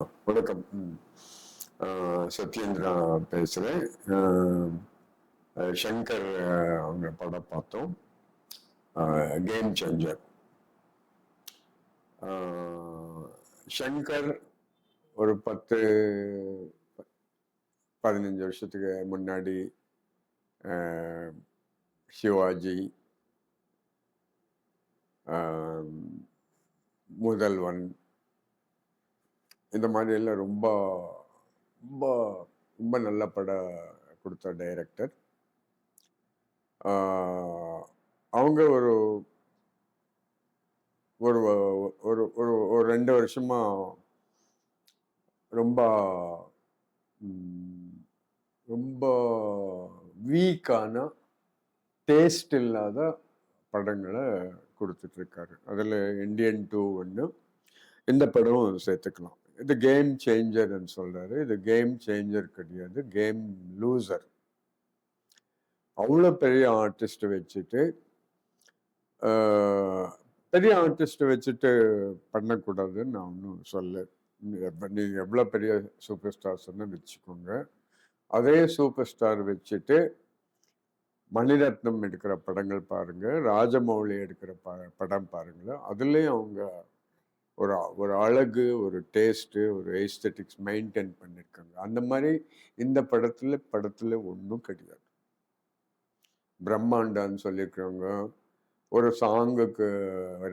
வணக்கம். ம். சத்யேந்திரா பேசுகிறேன் சங்கர் அவங்க படம் பார்த்தோம். கேம் சேஞ்சர் சங்கர் ஒரு பத்து பதினஞ்சு வருஷத்துக்கு முன்னாடி சிவாஜி முதல்வன் இந்த மாதிரி எல்லாம் ரொம்ப ரொம்ப ரொம்ப நல்ல படம் கொடுத்த டைரக்டர் அவங்க ஒரு ஒரு ஒரு ஒரு ஒரு ரெண்டு வருஷமாக ரொம்ப ரொம்ப வீக்கான டேஸ்ட் இல்லாத படங்களை கொடுத்துட்ருக்காரு அதில் இந்தியன் டூ ஒன்று இந்த படமும் சேர்த்துக்கலாம். இது கேம் சேஞ்சர்னு சொல்கிறாரு இது கேம் சேஞ்சர் கிடையாது. கேம் லூசர் அவ்வளோ பெரிய ஆர்டிஸ்ட் வச்சுட்டு பெரிய ஆர்டிஸ்ட் வச்சுட்டு பண்ணக்கூடாதுன்னு நான் ஒன்றும் சொல்ல நீங்கள் எவ்வளோ பெரிய சூப்பர் ஸ்டார்ஸ்ன்னு வச்சுக்கோங்க. அதே சூப்பர் ஸ்டார் வச்சுட்டு மணிரத்னம் எடுக்கிற படங்கள் பாருங்கள் ராஜமௌழி எடுக்கிற ப படம் பாருங்களேன் அதுலேயும் அவங்க ஒரு ஒரு அழகு ஒரு டேஸ்ட்டு ஒரு எஸ்தட்டிக்ஸ் மெயின்டைன் பண்ணியிருக்காங்க. அந்த மாதிரி இந்த படத்தில் படத்தில் ஒன்றும் கிடையாது. பிரம்மாண்டான்னு சொல்லியிருக்கிறவங்க ஒரு சாங்குக்கு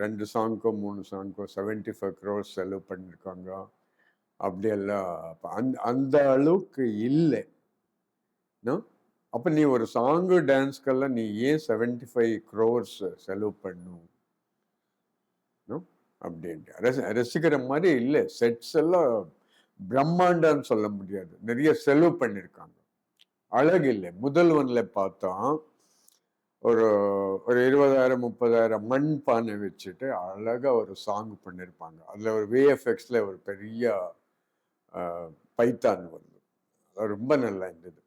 ரெண்டு சாங்க்கோ மூணு சாங்க்கோ செவன்டி ஃபைவ் க்ரோஸ் செலவு பண்ணியிருக்காங்க. அப்படியெல்லாம் அப்ப அந்த அந்த அளவுக்கு இல்லை. அப்போ நீ ஒரு சாங்கு டான்ஸ்க்கெல்லாம் நீ ஏன் செவன்டி ஃபைவ் க்ரோர்ஸ் செலவு பண்ணும்? அப்படின்ட்டு. ரசி ரசிக்கிற மாதிரி இல்லை. செட்ஸ் எல்லாம் பிரம்மாண்டான்னு சொல்ல முடியாது. நிறைய செலவு பண்ணியிருக்காங்க அழகு இல்லை. முதல்வனில் பார்த்தோம் ஒரு ஒரு இருபதாயிரம் முப்பதாயிரம் மண் பானை வச்சுட்டு அழகாக ஒரு சாங் பண்ணியிருப்பாங்க அதில் ஒரு விஎஃப்எக்ஸில் ஒரு பெரிய பைத்தான் வருது. ரொம்ப நல்லா இருந்தது.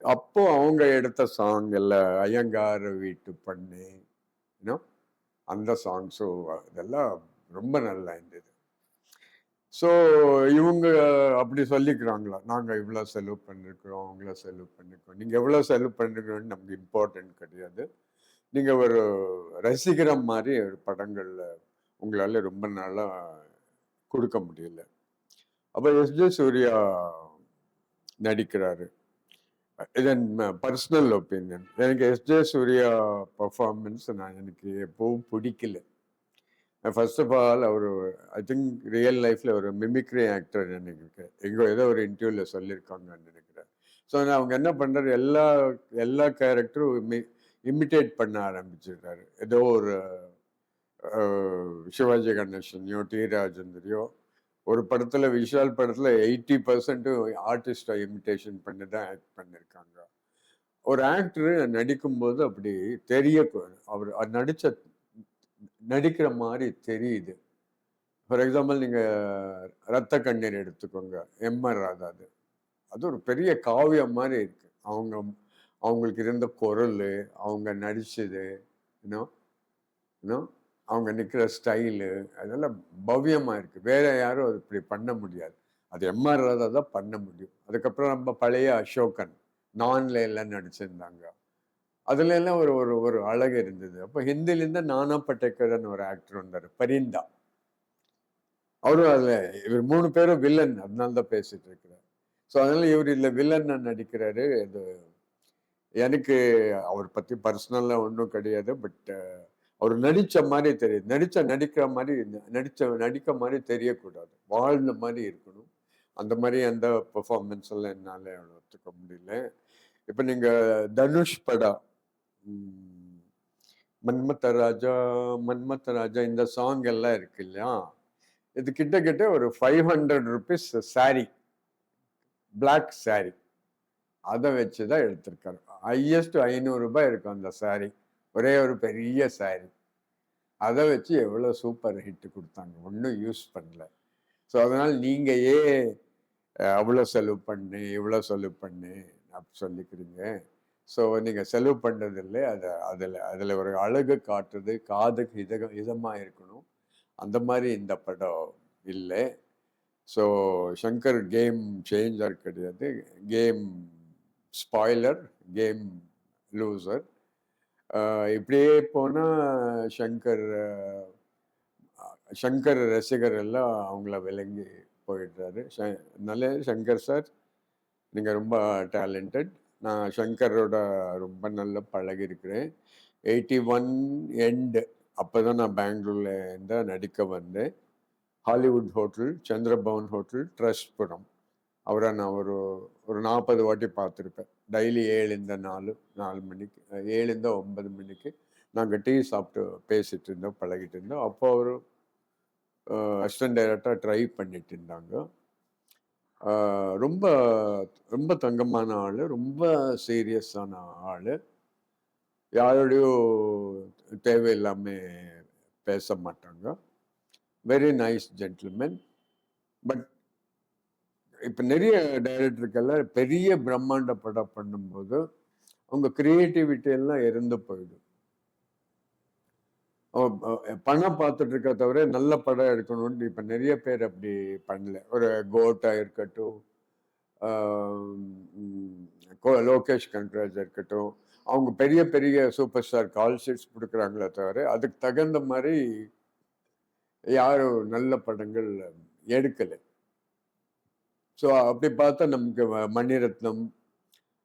அப்போ அவங்க எடுத்த சாங் எல்லாம் ஐயங்கார் வீட்டு பண்ணி you அந்த சாங்ஸும் இதெல்லாம் ரொம்ப நல்லா இருந்தது. ஸோ இவங்க அப்படி சொல்லிக்கிறாங்களா? நாங்கள் இவ்வளோ செலவு பண்ணிருக்கிறோம் அவங்கள செலவு பண்ணிருக்கோம் நீங்கள் எவ்வளோ செலவு பண்ணிருக்கோம்னு நமக்கு இம்பார்ட்டன்ட் கிடையாது. நீங்கள் ஒரு ரசிக்கிற மாதிரி ஒரு படங்களில் உங்களால் ரொம்ப நாளாக கொடுக்க முடியல. அப்போ எஸ் ஜே சூர்யா நடிக்கிறாரு. இதன் பர்சனல் ஒப்பீனியன் எனக்கு எஸ் ஜே சூர்யா பர்ஃபார்மன்ஸ் நான் எனக்கு எப்பவும் பிடிக்கல. ஃபர்ஸ்ட் ஆஃப் ஆல் அவர் ஐ திங்க் ரியல் லைஃப்பில் ஒரு மிமிக்ரி ஆக்டர் நினைக்கிறேன். எங்கோ ஏதோ ஒரு இன்டர்வியூவில் சொல்லியிருக்காங்கன்னு நினைக்கிறேன். ஸோ அவங்க என்ன பண்ணுறாரு எல்லா எல்லா கேரக்டரும் இமிட்டேட் பண்ண ஆரம்பிச்சிடுறாரு. ஏதோ ஒரு சிவாஜி கணேசனையோ டி ராஜேந்திரையோ ஒரு படத்தில் விஷால் படத்தில் எயிட்டி பர்சன்ட்டு ஆர்டிஸ்டை இமிட்டேஷன் பண்ணி தான் ஆக்ட் பண்ணியிருக்காங்க ஒரு ஆக்டர் நடிக்கும்போது அப்படி தெரிய அவர் நடித்த நடிக்கிற மாதிரி தெரியுது. ஃபார் எக்ஸாம்பிள் நீங்கள் ரத்த கண்ணீர் எடுத்துக்கோங்க எம்ஆர் ராதா அது. அது ஒரு பெரிய காவியம் மாதிரி இருக்கு. அவங்க அவங்களுக்கு இருந்த குரல் அவங்க நடிச்சது இன்னும் இன்னும் அவங்க நிற்கிற ஸ்டைலு அதெல்லாம் பவ்யமாக இருக்குது வேற யாரும் அது இப்படி பண்ண முடியாது. அது எம்ஆர் ராதா தான் பண்ண முடியும். அதுக்கப்புறம் நம்ம பழைய அசோகன் நான்ல எல்லாம் நடிச்சிருந்தாங்க. அதுல எல்லாம் ஒரு ஒரு ஒரு அழகு இருந்தது. அப்போ ஹிந்திலேருந்து நானா பட்டேக்கர்னு ஒரு ஆக்டர் வந்தார் பரிந்தா. அவரும் அதில் இவர் மூணு பேரும் வில்லன் அதனால தான் பேசிட்டு இருக்கிறார். ஸோ அதனால இவர் இதில் வில்லன் நடிக்கிறாரு. இது எனக்கு அவர் பற்றி பர்சனலாக ஒன்றும் கிடையாது பட் அவர் நடித்த மாதிரி தெரியுது நடித்த நடிக்கிற மாதிரி நடித்த நடிக்க மாதிரி தெரியக்கூடாது. வாழ்ந்த மாதிரி இருக்கணும். அந்த மாதிரி அந்த பெர்ஃபார்மன்ஸ் எல்லாம் என்னால் ஒத்துக்க முடியல. இப்போ நீங்கள் தனுஷ் படம் மன்மத்த ராஜா மன்மத்த ராஜா இந்த சாங் எல்லாம் இருக்கு இல்லையா? இது கிட்டத்தட்ட ஒரு five hundred rupees sari black sari அதை வச்சு தான் எடுத்திருக்காரு ஹையஸ்ட் ஐநூறுரூபா இருக்கும் அந்த சாரி ஒரே ஒரு பெரிய சாரி அதை வச்சு எவ்வளோ சூப்பர் ஹிட் கொடுத்தாங்க. ஒன்றும் யூஸ் பண்ணல. ஸோ அதனால் நீங்கள் ஏன் அவ்வளோ செலவு பண்ணு இவ்வளோ செலவு பண்ணு அப்படி சொல்லிக்கிறீங்க. ஸோ நீங்கள் செலவு பண்ணுறதில்ல அதை அதில் அதில் ஒரு அழகு காட்டுறது காதுக்கு இதக இதமாக இருக்கணும். அந்த மாதிரி இந்த படம் இல்லை. ஸோ சங்கர் கேம் சேஞ்சர் கிடையாது கேம் ஸ்பாய்லர் கேம் லூசர் இப்படியே போனால் சங்கர் சங்கர் ரசிகர் எல்லாம் அவங்கள விளங்கி போயிடுறாரு. ச- அதனால சங்கர் சார் நீங்கள் ரொம்ப டேலண்டட் நான் சங்கரோட ரொம்ப நல்லா பழகியிருக்கிறேன். எயிட்டி ஒன் எண்டு அப்போ தான் நான் பெங்களூரில் இருந்தால் நடிக்க வந்தேன். Hollywood hotel Chandrabhavan hotel Trustpuram அவரை நான் ஒரு ஒரு நாற்பது வாட்டி பார்த்துருப்பேன். டெய்லி ஏழு இந்த நாலு நாலு மணிக்கு ஏழுந்த ஏழு இந்த ஒன்பது மணிக்கு நாங்கள் டீ சாப்பிட்டு பேசிட்டு இருந்தோம் பழகிட்டு இருந்தோம். அப்போ அவர் அசிஸ்டன்ட் டைரக்டராக ட்ரை பண்ணிட்டு இருந்தாங்க. ரொம்ப ரொம்ப தங்கமான ஆள் ரொம்ப சீரியஸான ஆள். யாரோடையும் தேவையில்லாமல் பேச மாட்டாங்க. வெரி நைஸ் ஜென்டில்மேன் பட் இப்போ நிறைய டைரக்டருக்கெல்லாம் பெரிய பிரம்மாண்ட படம் பண்ணும்போது அவங்க கிரியேட்டிவிட்டி எல்லாம் இறந்து போயிடும். பணம் பார்த்துட்டு இருக்க தவிர நல்ல படம் எடுக்கணும்னு இப்போ நிறைய பேர் அப்படி பண்ணல. ஒரு கோட்டா இருக்கட்டும் கோ- லோகேஷ் கன்ராஜ் இருக்கட்டும் அவங்க பெரிய பெரிய சூப்பர் ஸ்டார் கால் ஷீட்ஸ் கொடுக்குறாங்களே தவிர அதுக்கு தகுந்த மாதிரி யாரும் நல்ல படங்கள் எடுக்கலை. ஸோ அப்படி பார்த்தா நமக்கு வ- மணிரத்னம்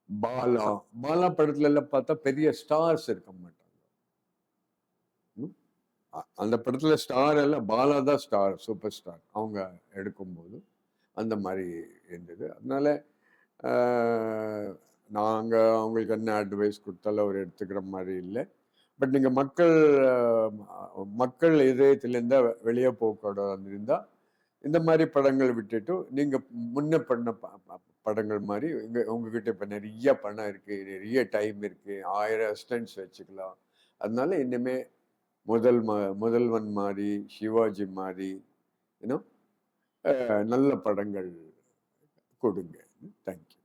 பாலா பாலா படத்துல எல்லாம் பார்த்தா பெரிய ஸ்டார்ஸ் இருக்க மாட்டோம் அந்த படத்தில் ஸ்டார் எல்லாம் பாலா தான் ஸ்டார் சூப்பர் ஸ்டார் அவங்க எடுக்கும்போது அந்த மாதிரி இருந்தது. அதனால நாங்கள் அவங்களுக்கு என்ன அட்வைஸ் கொடுத்தாலும் அவர் எடுத்துக்கிற மாதிரி இல்லை. பட் நீங்கள் மக்கள் மக்கள் இதயத்துலேருந்தா வெளியே போகக்கூடாது இருந்தால் இந்த மாதிரி படங்கள் விட்டுட்டு நீங்கள் முன்ன பண்ண ப- படங்கள் மாதிரி உங்கள் உங்ககிட்ட இப்போ நிறைய பணம் இருக்குது நிறைய டைம் இருக்குது ஆயிரம் அசிஸ்டன்ட்ஸ் வச்சுக்கலாம். அதனால இன்னுமே முதல் ம- முதல்வன் மாதிரி சிவாஜி மாதிரி இன்னும் நல்ல படங்கள் கொடுங்க. தேங்க்யூ